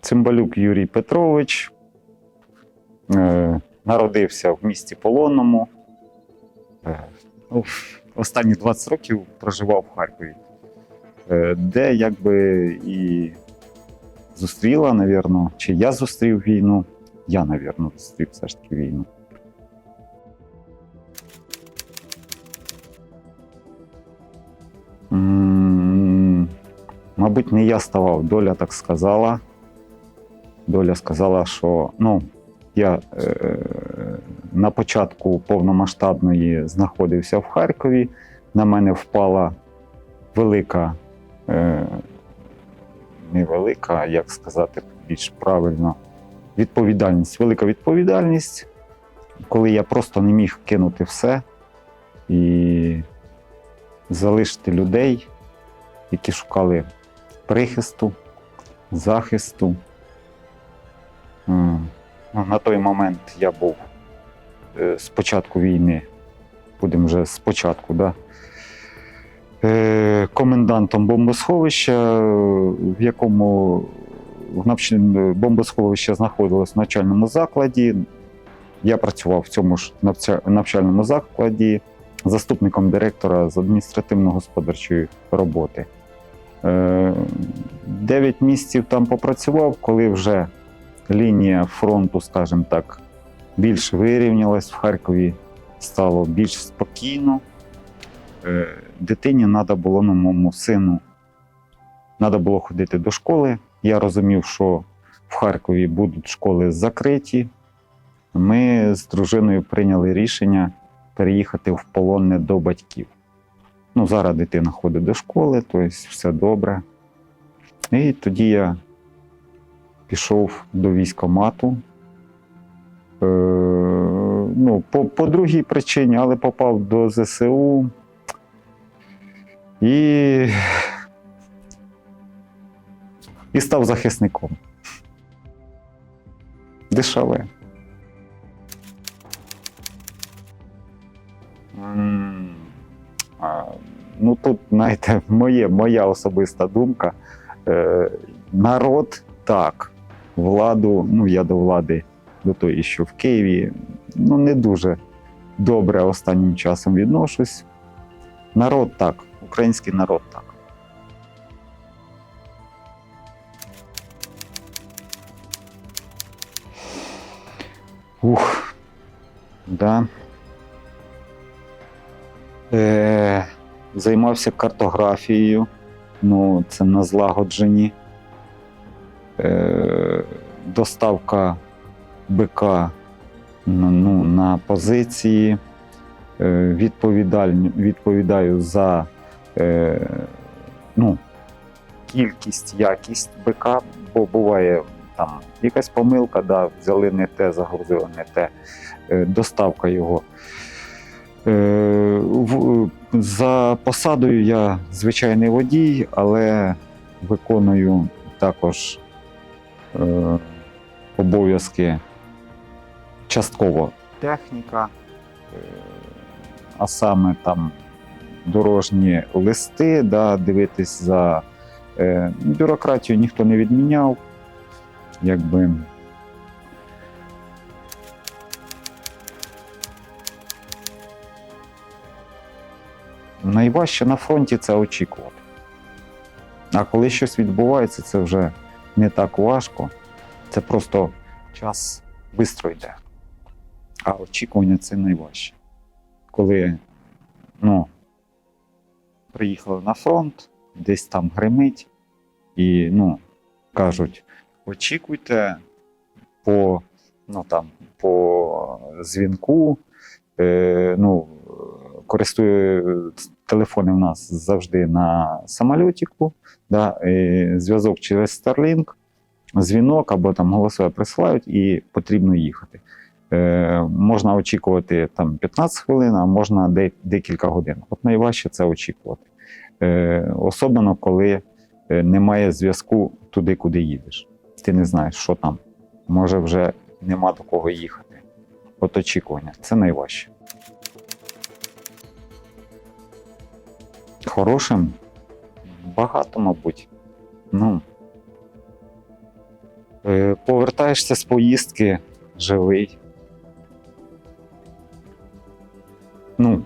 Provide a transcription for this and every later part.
Цимбалюк Юрій Петрович. Е, Народився в місті Полонному. Е, Останні 20 років проживав в Харкові, Е, де якби і зустріла, навірно, чи я зустрів війну. Я, навірно, зустрів все ж таки війну. Мабуть, не я ставав, доля так сказала. Доля сказала, що ну, я е, на початку повномасштабної знаходився в Харкові. На мене впала велика, е, не як сказати більш правильно, відповідальність. Велика відповідальність, коли я просто не міг кинути все і залишити людей, які шукали прихисту, захисту. Ну, На той момент я був е, з початку війни, будемо вже з початку, да, е, комендантом бомбосховища, в якому бомбосховище знаходилось в навчальному закладі. Я працював в цьому ж навчальному закладі заступником директора з адміністративно-господарчої роботи. Е, Дев'ять місяців там попрацював, коли вже лінія фронту, скажімо так, більш вирівнялась в Харкові, стало більш спокійно. Е, Дитині треба було, ну, моєму сину, треба було ходити до школи. Я розумів, що в Харкові будуть школи закриті. Ми з дружиною прийняли рішення переїхати в полонне до батьків. Ну, зараз дитина ходить до школи, тобто все добре. І тоді я пішов до військомату. Е, ну, по, по другій причині, але попав до ЗСУ. І, і став захисником. Дешеве. Ну тут, знаєте, моє, моя особиста думка. Е, народ так, владу, ну я до влади, до тої, що в Києві, ну не дуже добре останнім часом відношусь. Народ так, український народ так. Ух, да. Е, займався картографією, ну, це на злагодженні. Е, доставка БК ну, на позиції. Е, відповідаю за е, ну, кількість, якість БК, бо буває там якась помилка, да, взяли не те, загрузили не те, е, доставка його. Е, За посадою я звичайний водій, але виконую також е, обов'язки частково техніка, е, а саме там дорожні листи, да, дивитись за е, бюрократію ніхто не відміняв. Якби найважче на фронті це очікувати. А коли щось відбувається, це вже не так важко. Це просто час швидко йде. А очікування це найважче. Коли ну, приїхали на фронт, десь там гримить, і ну, кажуть: очікуйте по, ну, там, по дзвінку. Е, ну, користую телефони в нас завжди на самольотику, да, зв'язок через Starlink, дзвінок або там голосове присилають і потрібно їхати. Е, можна очікувати там 15 хвилин, а можна де, декілька годин. От найважче це очікувати. Е, особливо, коли е, немає зв'язку туди, куди їдеш. Ти не знаєш, що там. Може, вже нема до кого їхати. От очікування це найважче. Хорошим багато, мабуть. Ну, Е, Повертаєшся з поїздки живий. Ну,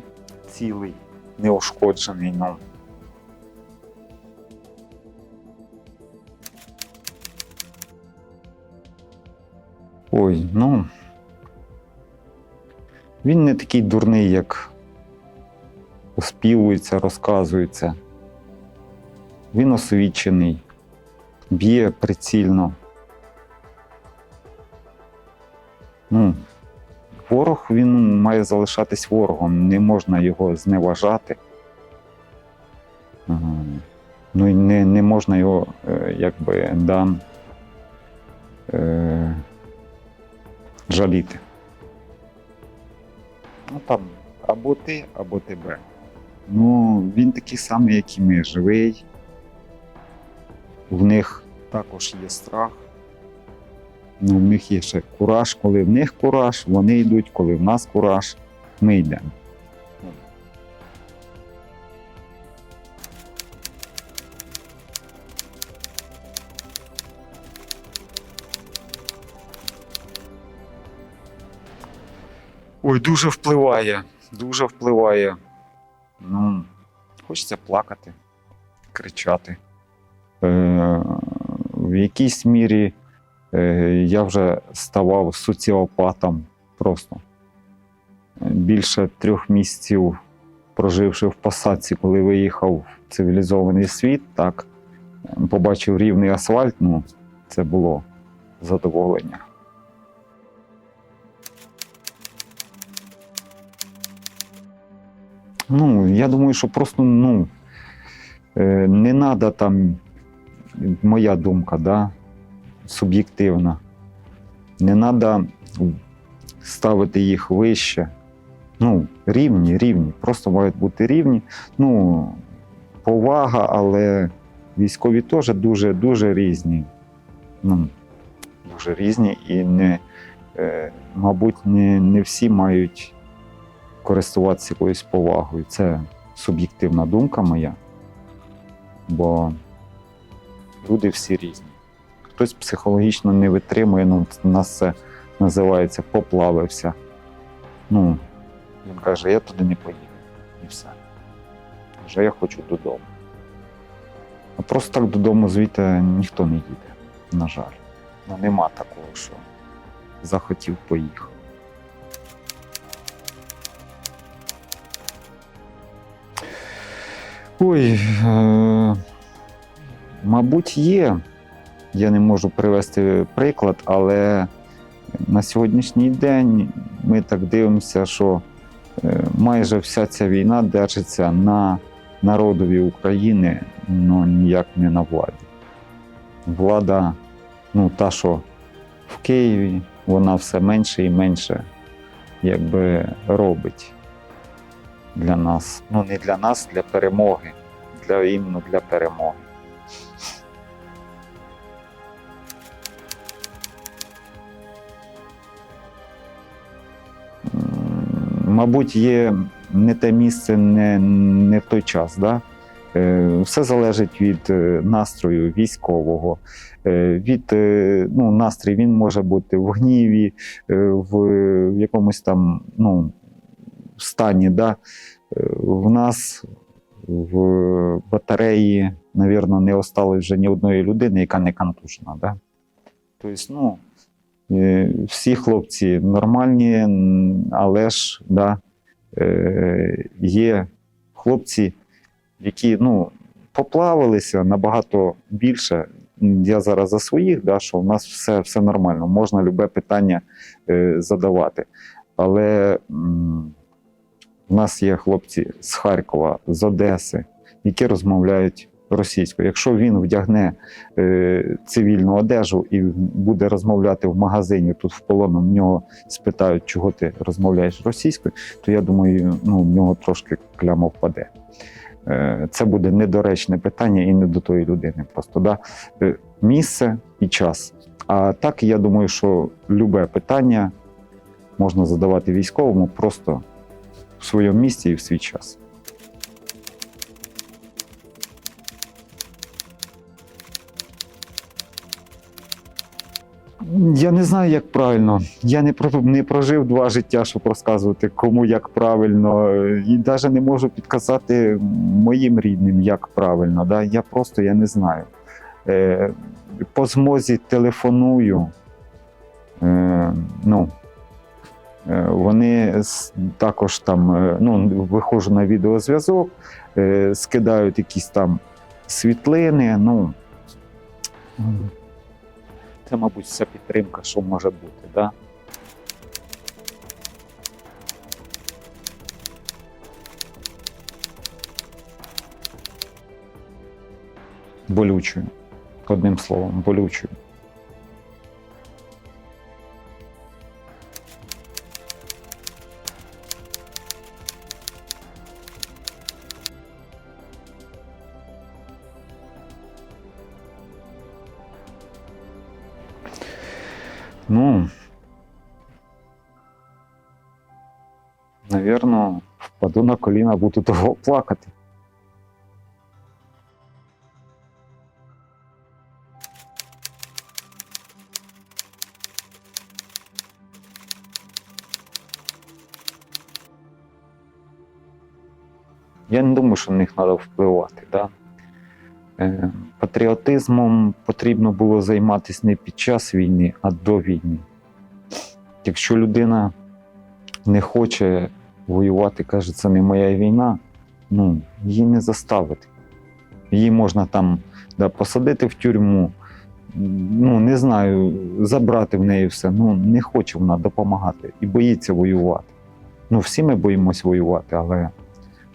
цілий, неушкоджений. Ну. Ой, ну. Він не такий дурний, як оспівується, розказується. Він освічений, б'є прицільно. Ну, ворог він має залишатись ворогом, не можна його зневажати. Ну і не, не можна його, е, якби, да, е, жаліти. Ну там або ти, або тебе. Ну, він такий самий, як і ми, живий. В них також є страх. Ну, в них є ще кураж. Коли в них кураж, вони йдуть, коли в нас кураж, ми йдемо. Ой, дуже впливає, дуже впливає. Ну, хочеться плакати, кричати. Е, в якійсь мірі е, я вже ставав соціопатом просто. Більше трьох місяців проживши в посадці, коли виїхав в цивілізований світ, так, побачив рівний асфальт, ну, це було задоволення. Ну, я думаю, що просто ну, е, не треба там, моя думка, да, суб'єктивна. Не треба ставити їх вище. Ну, рівні, рівні. Просто мають бути рівні. Ну, повага, але військові теж дуже, дуже різні. Ну, дуже різні і не, е, мабуть, не, не всі мають користуватися якоюсь повагою. Це суб'єктивна думка моя. Бо люди всі різні. Хтось психологічно не витримує, ну, нас це називається поплавився. Ну, він каже, я туди не поїду. І все. Каже, я хочу додому. А просто так додому звідти ніхто не їде, на жаль. Ну, нема такого, що захотів поїхав. Ой, е, мабуть, є. Я не можу привести приклад, але на сьогоднішній день ми так дивимося, що е, майже вся ця війна держиться на народові України, ну ніяк не на владі. Влада, ну та, що в Києві, вона все менше і менше якби робить для нас. Ну, не для нас, для перемоги. Для іменно для перемоги. Мабуть, є не те місце, не, не в той час. Да? Е, Все залежить від е, настрою військового, е, від ну, настрій він може бути в гніві, в якомусь там ну, стані. Да? Е, В нас в батареї, навірно, не осталось вже ні одної людини, яка не контужена. Да? Тобто, ну, е, всі хлопці нормальні, але ж да, е, є хлопці, які ну, поплавилися набагато більше. Я зараз за своїх, да, що в нас все, все нормально, можна любе питання задавати. Але у нас є хлопці з Харкова, з Одеси, які розмовляють російською. Якщо він вдягне е, цивільну одежу і буде розмовляти в магазині тут в полону, в нього спитають, чого ти розмовляєш російською, то я думаю, ну, в нього трошки кляма впаде. Е, Це буде недоречне питання і не до тої людини. Просто да? Е, місце і час. А так я думаю, що любе питання можна задавати військовому просто в своєму місці і в свій час. Я не знаю, як правильно. Я не не прожив два життя, щоб розказувати, кому як правильно. І навіть не можу підказати моїм рідним, як правильно. Да? Я просто я не знаю. Е, по змозі телефоную. Е, ну, вони також там е, ну, виходжу на відеозв'язок, е, скидають якісь там світлини. Ну, це, мабуть, вся підтримка, що може бути. Да? Болючою. Одним словом, болючою. Впаду на коліна, буду того плакати. Я не думаю, що на них треба впливати. Да? Е, Патріотизмом потрібно було займатися не під час війни, а до війни. Якщо людина не хоче воювати, каже, це не моя війна, ну, її не заставити. Її можна там да, посадити в тюрму, ну, не знаю, забрати в неї все. Ну, не хоче вона допомагати і боїться воювати. Ну, всі ми боїмось воювати, але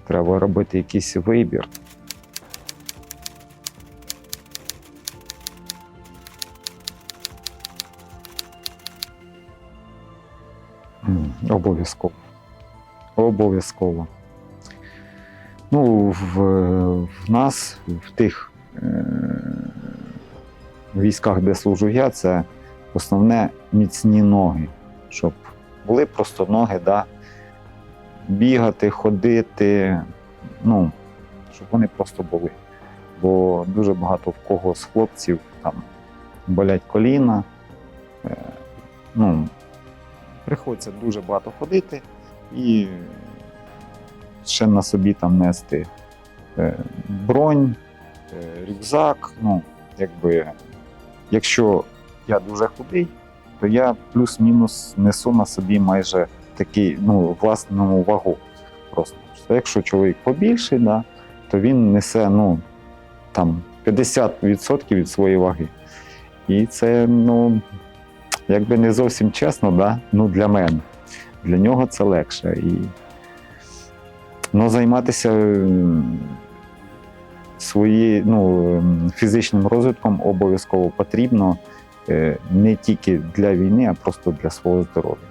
треба робити якийсь вибір. Обов'язково. Обов'язково. Ну, в, в нас, в тих е, військах, де служу я, це основне міцні ноги. Щоб були просто ноги, да, бігати, ходити, ну, щоб вони просто були. Бо дуже багато в кого з хлопців там болять коліна. Е, ну, приходиться дуже багато ходити і ще на собі там нести е, бронь, е, рюкзак. Ну, якби, якщо я дуже худий, то я плюс-мінус несу на собі майже такий ну, власну вагу. Просто. Якщо чоловік побільший, да, то він несе ну, там, 50% від своєї ваги. І це, ну, якби не зовсім чесно, да? ну, для мене. Для нього це легше. І... Ну, займатися м, свої, ну, фізичним розвитком обов'язково потрібно е, не тільки для війни, а просто для свого здоров'я.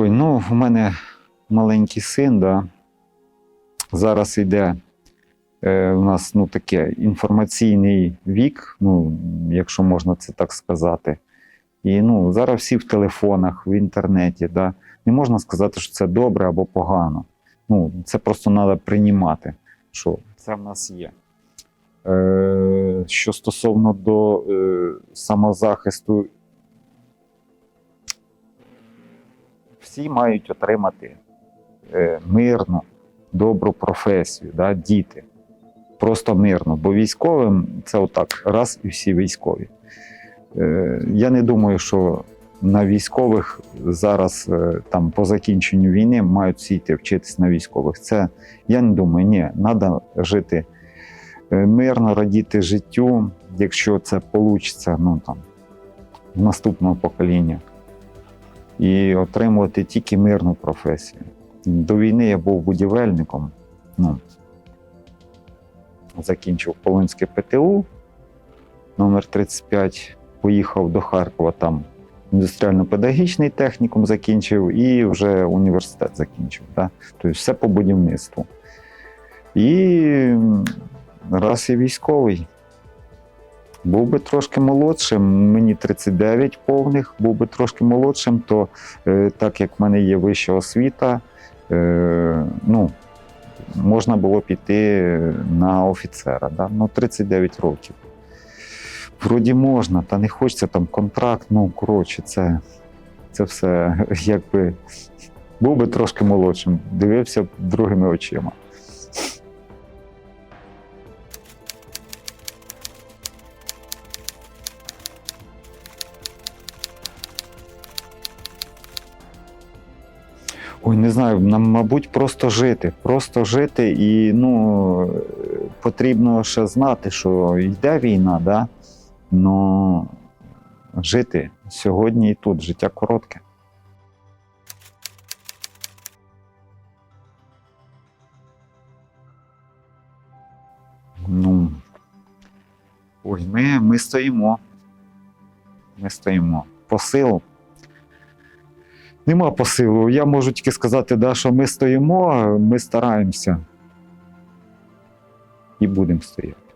Ой, ну в мене маленький син, да. Зараз йде е, у нас ну, таке інформаційний вік, ну, якщо можна це так сказати. І ну, зараз всі в телефонах, в інтернеті. Да. Не можна сказати, що це добре або погано. Ну, це просто треба приймати, що це в нас є. Е, що стосовно до е, самозахисту всі мають отримати е, мирну, добру професію, да, діти. Просто мирно. Бо військовим це отак, раз і всі військові. Е, я не думаю, що на військових зараз, е, там, по закінченню війни, мають всі йти вчитись на військових. Це я не думаю, ні, треба жити мирно, радіти життю, якщо це вийде ну, там, в наступного покоління і отримувати тільки мирну професію. До війни я був будівельником. Ну, закінчив Полонське ПТУ номер 35 поїхав до Харкова, там індустріально-педагогічний технікум закінчив і вже університет закінчив. Да? Тобто все по будівництву. І раз я військовий, Був би трошки молодшим, мені 39 повних, був би трошки молодшим, то е, так як в мене є вища освіта, е, ну, можна було піти на офіцера. Да? Ну, 39 років. Вроді можна, та не хочеться там контракт, ну коротше, це, це все якби був би трошки молодшим, дивився б другими очима. Ой, не знаю, нам, мабуть, просто жити. Просто жити і ну, потрібно ще знати, що йде війна, да? Ну, жити сьогодні і тут. Життя коротке. Ну, ой, ми, ми стоїмо. Ми стоїмо. Посил. Нема посилу. Я можу тільки сказати, да, що ми стоїмо, ми стараємося. І будемо стояти.